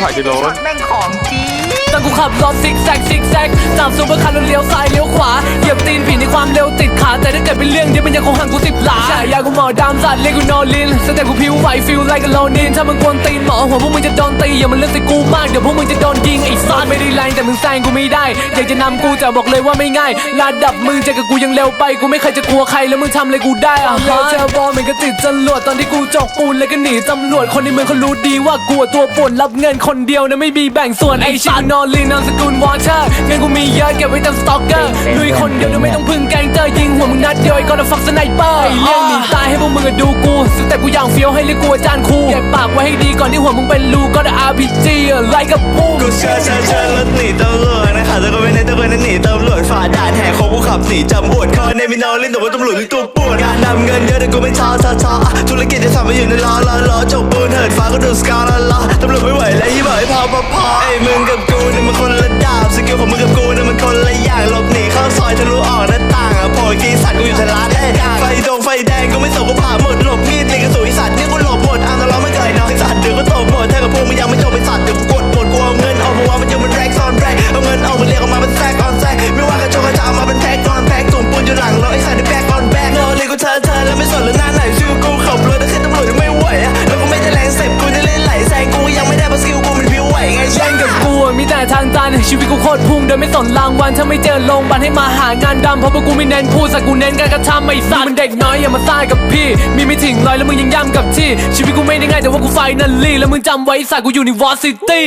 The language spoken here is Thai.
ถ่ายจะโดนช็อตแม่งของจริงตอนกูขับรถซิกแซกซิกแซกจากซูเปอร์คาร์รถเลี้ยวซ้ายเลี้ยวขวา เหยียบตีนผีในความเร็วติดขา แต่ถ้าเกิดเป็นเรื่องเดียวมันยัง คงห่างกูสิบหลาฉายากูหมอดำสัตว์เรียกกูโนลินสเต็ปกูพิวไหวฟิลไลกับโลนินถ้ามึงกวนตีนหมอหัวพวกมึงจะโดนตีอย่ามาเลือกใส่กูมากเดี๋ยวพวกมึงจะโดนยิงไอ้สัตว์ไม่ได้แรงแต่มึงแซงกูไม่ได้อยากจะนำกูแต่บอกเลยว่าไม่ง่ายระดับมึงเจอกับกูยังเร็วไปกูไม่เคยจะกลัวใครแล้วมึงทำอะไรกูได้อะฮะเจอบอลเหมือนกับติดจรวดตอนที่กูจกปูนเลยก็หนีตำรวจคนในเมืองเขารู้ดีว่ากูอะตัวป่วนรับเงินคนเดียวนะไม่มีแบ่งส่วนไอ้ชินอนลีนามสกุลวอเตอร์เงินกูมีเยอะเก็บไว้เต็มสต็อกเกอร์ลุยคนเดียวโดยไม่ต้องพึ่งแกงเจอยิงหัวมึงนัด เดียวไอ้ก็จะฟักสไนเปอร์ไอ้เรื่องหนีตายให้พวกมึงอะดูกูสเต็ปกูอย่างเฟี้ยวให้เรียกกูอาจารย์ครูเก็บปากไว้ให้ดีก่อนที่หัวมึงเป็นรูก็จะ RPG อะไล่กับพุ่งกูเชื่อเชื่อเชื่อรถหนีตำรวจนะคะแต่ก็ไม่ได้ตะเวนหนีตำรวจฝ่าด่านแหกโค้งกูขับหนีจำอวดคอในมินอลินแต่ว่าตำรวจนี่ตัวปวดงานนำเงินเยอะแต่กูไม่ช้าช้าช้าธุรกิจจะทำมาอยู่ในล้อล้อล้อจบปูนเหินฟ้าก็ดูสกาลล้อตำรวจไม่ไหวแล้วยี่บ่อยพอพอพอไอ้มึงกับ ฟ โคตรพุ่งโดยไม่สนรางวัลถ้าไม่เจอโรงพยาบาลให้มาหางานดำเพราะพวกกูไม่เน้นพูดสักกูเน้นการกระทำไม่สัตว์มันเด็กน้อยอย่ามาซ่ากับพี่ มีไม่ถึงร้อยแล้วมึงยังย่ำกับที่ ชีวิตกูไม่ได้ง่ายแต่ว่ากูไฟนัลลี่แล้วมึงจำไว้สักกูอยู่ในวอร์ซิตี้